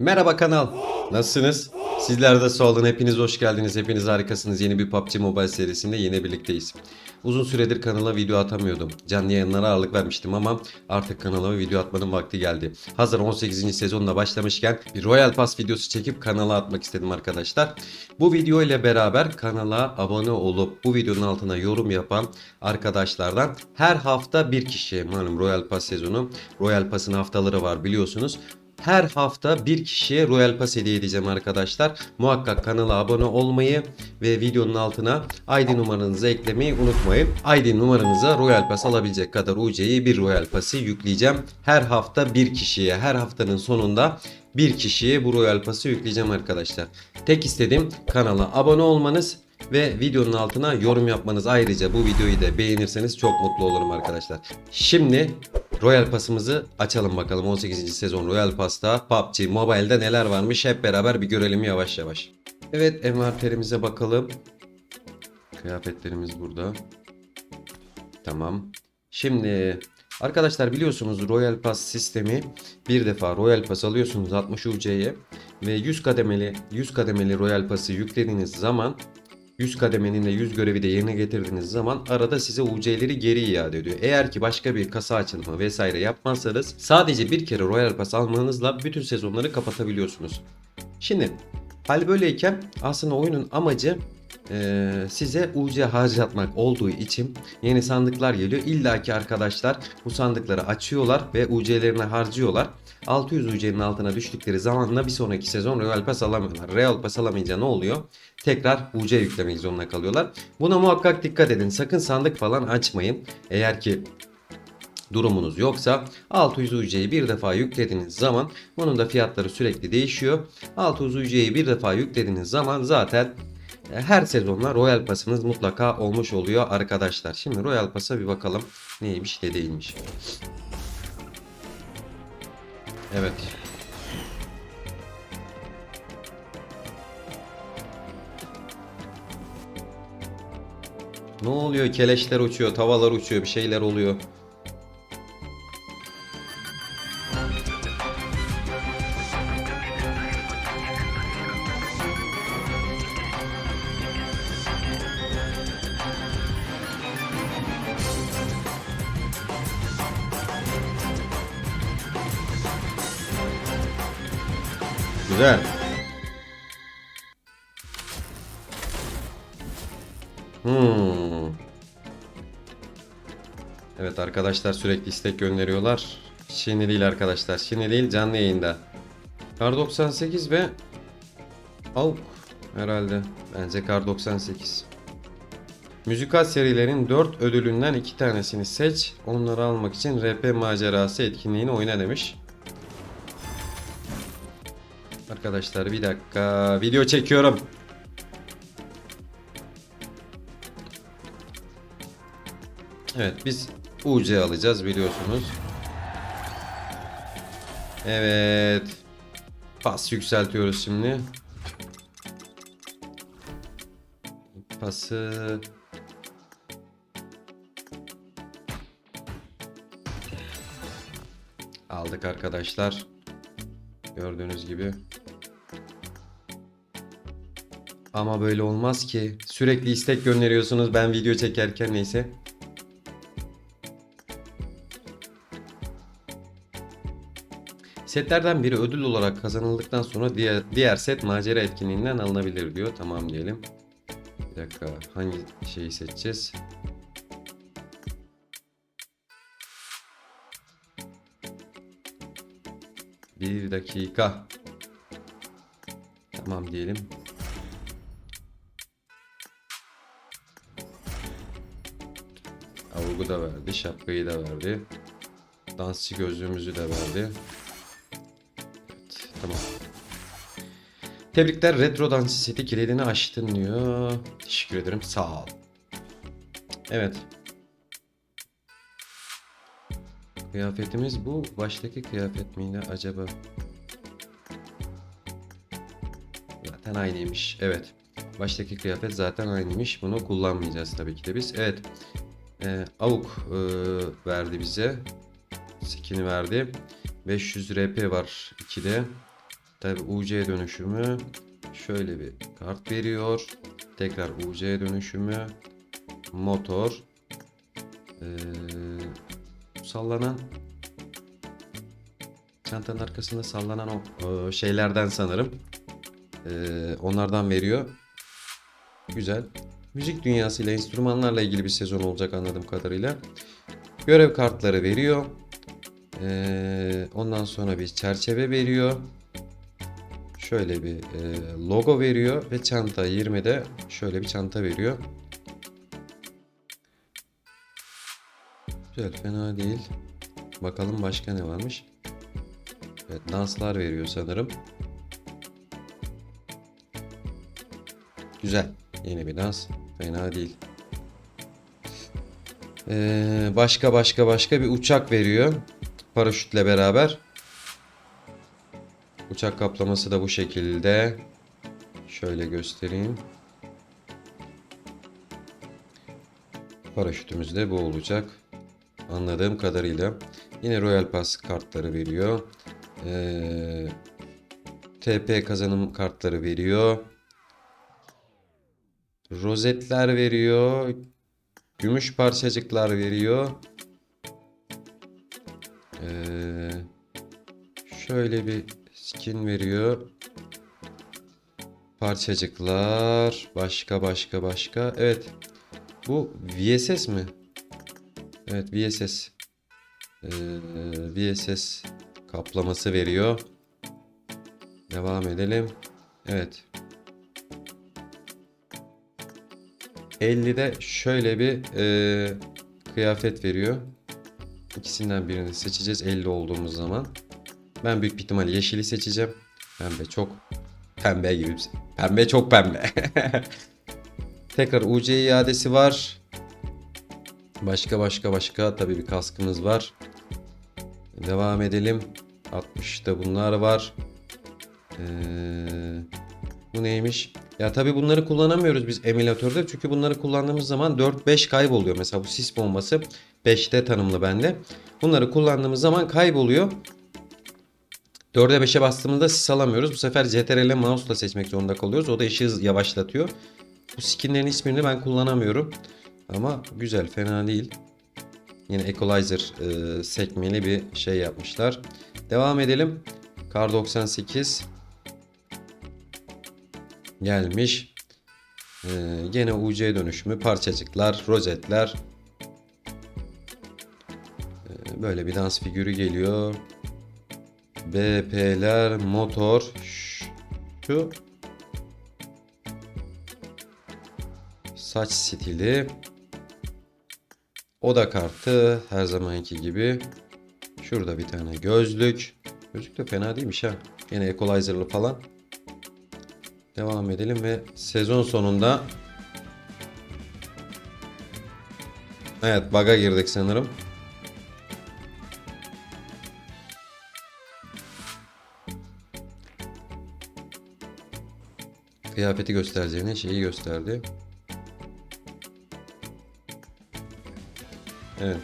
Merhaba kanal. Nasılsınız? Sizler de sağ olun. Hepiniz hoş geldiniz. Hepiniz harikasınız. Yeni bir PUBG Mobile serisinde yine birlikteyiz. Uzun süredir kanala video atamıyordum. Canlı yayınlara ağırlık vermiştim ama artık kanala video atmanın vakti geldi. Hazır 18. sezonla başlamışken bir Royal Pass videosu çekip kanala atmak istedim arkadaşlar. Bu video ile beraber kanala abone olup bu videonun altına yorum yapan arkadaşlardan her hafta bir kişiye malum Royal Pass sezonu Royal Pass'ın haftaları var biliyorsunuz. Her hafta bir kişiye Royal Pass hediye edeceğim arkadaşlar. Muhakkak kanala abone olmayı ve videonun altına ID numaranızı eklemeyi unutmayın. ID numaranıza Royal Pass alabilecek kadar UC'yi bir Royal Pass'i yükleyeceğim. Her hafta bir kişiye, her haftanın sonunda bir kişiye bu Royal Pass'ı yükleyeceğim arkadaşlar. Tek istediğim kanala abone olmanız ve videonun altına yorum yapmanız. Ayrıca bu videoyu da beğenirseniz çok mutlu olurum arkadaşlar. Şimdi Royal Pass'ımızı açalım bakalım 18. sezon Royal Pass'ta PUBG Mobile'de neler varmış hep beraber bir görelim yavaş yavaş. Evet envanterimize bakalım. Kıyafetlerimiz burada. Tamam. Şimdi arkadaşlar biliyorsunuz Royal Pass sistemi bir defa Royal Pass alıyorsunuz 60 UC'ye ve 100 kademeli 100 kademeli Royal Pass'ı yüklediğiniz zaman 100 kademenin de 100 görevi de yerine getirdiğiniz zaman arada size UC'leri geri iade ediyor. Eğer ki başka bir kasa açılımı vesaire yapmazsanız sadece bir kere Royal Pass almanızla bütün sezonları kapatabiliyorsunuz. Şimdi hal böyleyken aslında oyunun amacı eee, size UC harcatmak olduğu için yeni sandıklar geliyor. İlla ki arkadaşlar bu sandıkları açıyorlar ve UC'lerini harcıyorlar. 600 UC'nin altına düştükleri zamanla bir sonraki sezon Royal Pass alamıyorlar. Royal Pass alamayınca ne oluyor? Tekrar UC yüklemek zorunda kalıyorlar. Buna muhakkak dikkat edin. Sakın sandık falan açmayın. Eğer ki durumunuz yoksa 600 UC'yi bir defa yüklediğiniz zaman bunun da fiyatları sürekli değişiyor. 600 UC'yi bir defa yüklediğiniz zaman zaten e, her sezonla Royal Pass'ınız mutlaka olmuş oluyor arkadaşlar. Şimdi Royal Pass'a bir bakalım neymiş ne değilmiş. Evet. Ne oluyor? Keleşler uçuyor, tavalar uçuyor, bir şeyler oluyor. Güzel. Hmm. Evet arkadaşlar sürekli istek gönderiyorlar. Şimdi değil arkadaşlar. Şimdi değil canlı yayında. Kar 98 ve Avuk herhalde. Bence Kar 98. Müzikal serilerin 4 ödülünden 2 tanesini seç. Onları almak için RP macerası etkinliğini oyna demiş. Arkadaşlar bir dakika. Video çekiyorum. Evet biz UC alacağız biliyorsunuz. Evet. Pas yükseltiyoruz şimdi. Pası aldık arkadaşlar. Gördüğünüz gibi. Ama böyle olmaz ki. Sürekli istek gönderiyorsunuz ben video çekerken neyse. Setlerden biri ödül olarak kazanıldıktan sonra diğer, diğer set macera etkinliğinden alınabilir diyor. Tamam diyelim. Bir dakika hangi şeyi seçeceğiz? Bir dakika. Tamam diyelim. Avugu da verdi, şapkayı da verdi. Dansçı gözlüğümüzü de verdi. Evet, tamam. Tebrikler retro dansçı seti kilidini açtın diyor. Teşekkür ederim. Sağ ol. Evet. Kıyafetimiz bu. Baştaki kıyafet miydi acaba? Zaten aynıymış. Evet. Baştaki kıyafet zaten aynıymış. Bunu kullanmayacağız tabii ki de biz. Evet. Ee, Avuk e, verdi bize. Skin'i verdi. 500 RP var 2'de. Tabi UC dönüşümü şöyle bir kart veriyor. Tekrar UC dönüşümü motor ee, sallanan çantanın arkasında sallanan o, o şeylerden sanırım. Ee, onlardan veriyor. Güzel. Müzik dünyasıyla, enstrümanlarla ilgili bir sezon olacak anladığım kadarıyla. Görev kartları veriyor. Ee, ondan sonra bir çerçeve veriyor. Şöyle bir e, logo veriyor ve çanta 20'de şöyle bir çanta veriyor. Güzel fena değil. Bakalım başka ne varmış. Evet danslar veriyor sanırım. Güzel. Yeni bir dans. Fena değil. Ee, başka başka başka bir uçak veriyor. Paraşütle beraber. Uçak kaplaması da bu şekilde. Şöyle göstereyim. Paraşütümüz de bu olacak. Anladığım kadarıyla. Yine Royal Pass kartları veriyor. Ee, TP kazanım kartları veriyor. Rozetler veriyor. Gümüş parçacıklar veriyor. Ee, şöyle bir skin veriyor. Parçacıklar. Başka başka başka. Evet. Bu VSS mi? Evet VSS. Ee, VSS kaplaması veriyor. Devam edelim. Evet. 50'de şöyle bir e, kıyafet veriyor. İkisinden birini seçeceğiz 50 olduğumuz zaman. Ben büyük bir ihtimal yeşili seçeceğim. Pembe çok pembe gibi. Pembe çok pembe. Tekrar UC iadesi var. Başka başka başka tabii bir kaskımız var. Devam edelim. 60'ta bunlar var. Ee, bu neymiş? Ya tabii bunları kullanamıyoruz biz emülatörde. Çünkü bunları kullandığımız zaman 4-5 kayboluyor. Mesela bu sis bombası 5'te tanımlı bende. Bunları kullandığımız zaman kayboluyor. 4'e 5'e bastığımızda sis alamıyoruz. Bu sefer CTRL mouse'la seçmek zorunda kalıyoruz. O da işi yavaşlatıyor. Bu skinlerin hiçbirini ben kullanamıyorum. Ama güzel fena değil. Yine Equalizer e, sekmeli bir şey yapmışlar. Devam edelim. Kar 98 gelmiş. Ee, gene UC dönüşümü, parçacıklar, rozetler. Ee, böyle bir dans figürü geliyor. BP'ler, motor. Şu saç stili. Oda kartı her zamanki gibi. Şurada bir tane gözlük. Gözlük de fena değilmiş ha. Yine equalizer'lı falan. Devam edelim ve sezon sonunda Evet bug'a girdik sanırım. Kıyafeti göstereceğini şeyi gösterdi. Evet.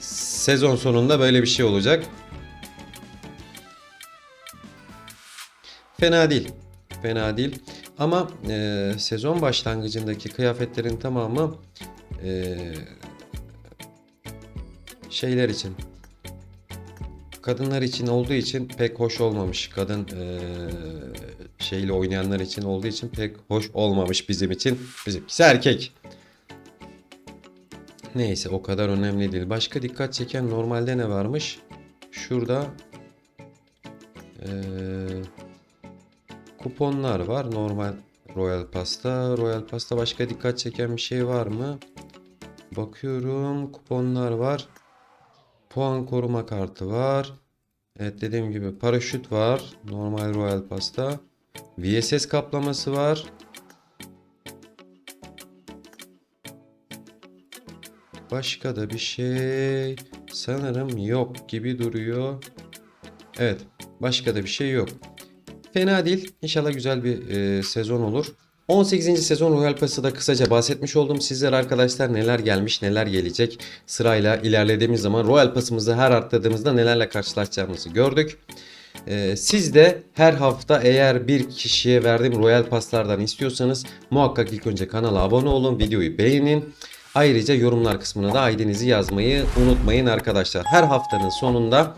Sezon sonunda böyle bir şey olacak. Fena değil. Fena değil. Ama e, sezon başlangıcındaki kıyafetlerin tamamı e, şeyler için kadınlar için olduğu için pek hoş olmamış. Kadın e, şeyle oynayanlar için olduğu için pek hoş olmamış bizim için. Bizimkisi erkek. Neyse o kadar önemli değil. Başka dikkat çeken normalde ne varmış? Şurada eee kuponlar var. Normal Royal Pasta. Royal Pasta başka dikkat çeken bir şey var mı? Bakıyorum. Kuponlar var. Puan koruma kartı var. Evet dediğim gibi paraşüt var. Normal Royal Pasta. VSS kaplaması var. Başka da bir şey sanırım yok gibi duruyor. Evet, başka da bir şey yok. Fena değil. İnşallah güzel bir e, sezon olur. 18. sezon Royal Pass'ı da kısaca bahsetmiş oldum sizlere arkadaşlar. Neler gelmiş neler gelecek. Sırayla ilerlediğimiz zaman Royal Pass'ımızı her arttırdığımızda nelerle karşılaşacağımızı gördük. Ee, siz de her hafta eğer bir kişiye verdiğim Royal Pass'lardan istiyorsanız muhakkak ilk önce kanala abone olun, videoyu beğenin. Ayrıca yorumlar kısmına da ID'nizi yazmayı unutmayın arkadaşlar. Her haftanın sonunda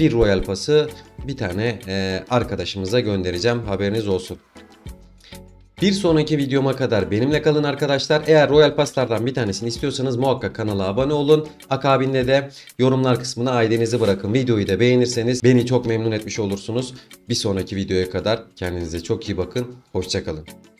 bir Royal Pass'ı bir tane e, arkadaşımıza göndereceğim. Haberiniz olsun. Bir sonraki videoma kadar benimle kalın arkadaşlar. Eğer Royal Pass'lardan bir tanesini istiyorsanız muhakkak kanala abone olun. Akabinde de yorumlar kısmına ID'nizi bırakın. Videoyu da beğenirseniz beni çok memnun etmiş olursunuz. Bir sonraki videoya kadar kendinize çok iyi bakın. Hoşçakalın.